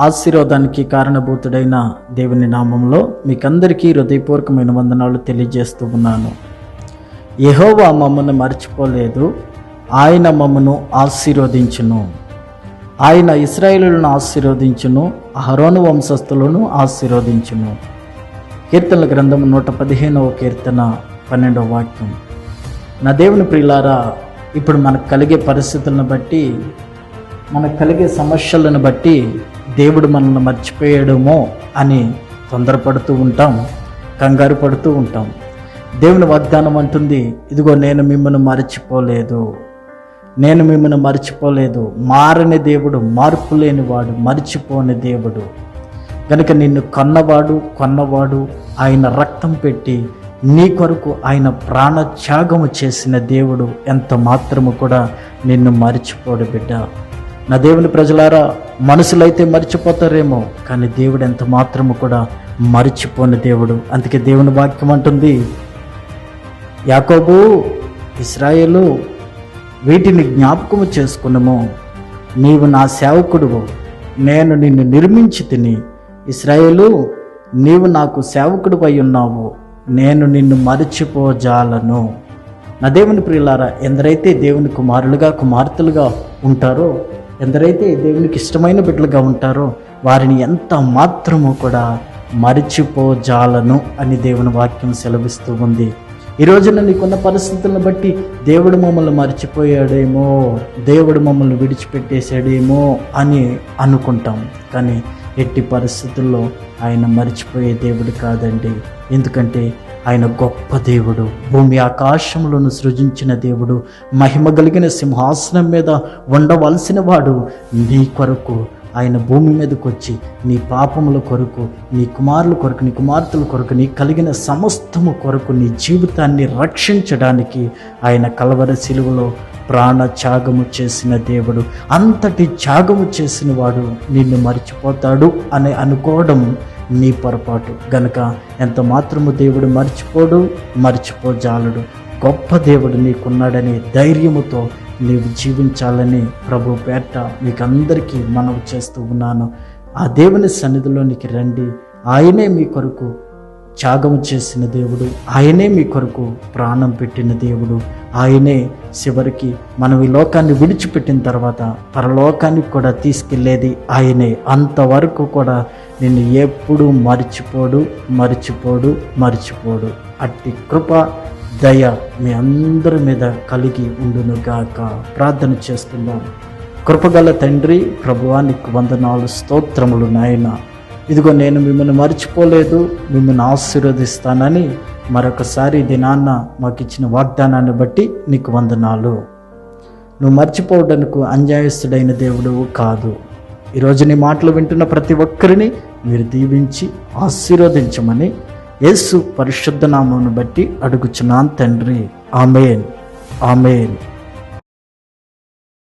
ఆశీర్వాదానికి కారణభూతుడైన దేవుని నామంలో మీకందరికీ హృదయపూర్వకమైన వందనాలు తెలియజేస్తూ ఉన్నాను. యహోవా మమ్మను మర్చిపోలేదు. ఆయన మమ్మను ఆశీర్వదించును. ఆయన ఇస్రాయేలులను ఆశీర్వదించును. అహరోను వంశస్థులను ఆశీర్వదించును. కీర్తనల గ్రంథం నూట పదిహేనవ కీర్తన పన్నెండవ వాక్యం. నా దేవుని ప్రియులారా ఇప్పుడు మనకు కలిగే పరిస్థితులను బట్టి మనకు కలిగే సమస్యలను బట్టి దేవుడు మనల్ని మర్చిపోయాడేమో అని తొందరపడుతూ ఉంటాం కంగారు పడుతూ ఉంటాం. దేవుని వాగ్దానం అంటుంది ఇదిగో నేను మిమ్మల్ని మర్చిపోలేదు. నేను మిమ్మల్ని మర్చిపోలేదు. మారని దేవుడు మార్పు లేనివాడు మర్చిపోని దేవుడు. కనుక నిన్ను కన్నవాడు కొన్నవాడు ఆయన రక్తం పెట్టి నీ కొరకు ఆయన ప్రాణ త్యాగము చేసిన దేవుడు ఎంత మాత్రము కూడా నిన్ను మర్చిపోడు బిడ్డ. నా దేవుని ప్రజలారా మనుషులైతే మర్చిపోతారేమో కానీ దేవుడు ఎంత మాత్రము కూడా మరిచిపోని దేవుడు. అందుకే దేవుని వాక్యం అంటుంది యాకోబు ఇస్రాయేలు వీటిని జ్ఞాపకము చేసుకున్నాము. నీవు నా సేవకుడువు. నేను నిన్ను నిర్మించి తిని ఇస్రాయేలు నీవు నాకు సేవకుడు అయి ఉన్నావు. నేను నిన్ను మరిచిపోజాలను. నా దేవుని ప్రియులారా ఎందరైతే దేవుని కుమారులుగా కుమార్తెలుగా ఉంటారో ఎందరైతే దేవునికి ఇష్టమైన బిడ్డలుగా ఉంటారో వారిని ఎంత మాత్రము కూడా మరిచిపోజాలను అని దేవుని వాక్యం సెలవిస్తూ ఉంది. ఈ రోజున నీకున్న పరిస్థితులను బట్టి దేవుడు మమ్మల్ని మర్చిపోయాడేమో దేవుడు మమ్మల్ని విడిచిపెట్టేశాడేమో అని అనుకుంటాం. కానీ ఎట్టి పరిస్థితుల్లో ఆయన మర్చిపోయే దేవుడు కాదండి. ఎందుకంటే ఆయన గొప్ప దేవుడు భూమి ఆకాశములను సృజించిన దేవుడు మహిమ కలిగిన సింహాసనం మీద ఉండవలసిన వాడు. నీ కొరకు ఆయన భూమి మీదకి వచ్చి నీ పాపముల కొరకు నీ కుమారుల కొరకు నీ కుమార్తెల కొరకు నీ కలిగిన సమస్తము కొరకు నీ జీవితాన్ని రక్షించడానికి ఆయన కలవర శిలువలో ప్రాణ త్యాగము చేసిన దేవుడు అంతటి త్యాగము చేసిన వాడు నిన్ను మర్చిపోతాడు అని అనుకోవడం నీ పొరపాటు. గనుక ఎంత మాత్రము దేవుడు మర్చిపోడు మర్చిపోజాలడు. గొప్ప దేవుడు నీకున్నాడనే ధైర్యముతో నీవు జీవించాలని ప్రభు పేట మీకందరికీ మనవి చేస్తూ ఉన్నాను. ఆ దేవుని సన్నిధిలోనికి రండి. ఆయనే మీ కొరకు త్యాగం చేసిన దేవుడు. ఆయనే మీ కొరకు ప్రాణం పెట్టిన దేవుడు. ఆయనే చివరికి మనం ఈ లోకాన్ని విడిచిపెట్టిన తర్వాత పరలోకానికి కూడా తీసుకెళ్ళేది ఆయనే. అంతవరకు కూడా నిన్ను ఎప్పుడు మర్చిపోడు మర్చిపోడు మర్చిపోడు. అట్టి కృప దయ మీ అందరి మీద కలిగి ఉండును గాక ప్రార్థన చేస్తున్నాను కృపగల తండ్రి ప్రభువానికి వందనాలు స్తోత్రములు నాయన. ఇదిగో నేను మిమ్మల్ని మర్చిపోలేదు మిమ్మల్ని ఆశీర్వదిస్తానని మరొకసారి దినాన్న మాకు ఇచ్చిన వాగ్దానాన్ని బట్టి నీకు వందనాలు. నువ్వు మర్చిపోవడానికి అంజాయస్తుడైన దేవుడు కాదు. ఈరోజు నీ మాటలు వింటున్న ప్రతి ఒక్కరిని మీరు దీవించి ఆశీర్వదించమని యేసు పరిశుద్ధ నామమును బట్టి అడుగుచున్నాను తండ్రి. ఆమెన్. ఆమెన్.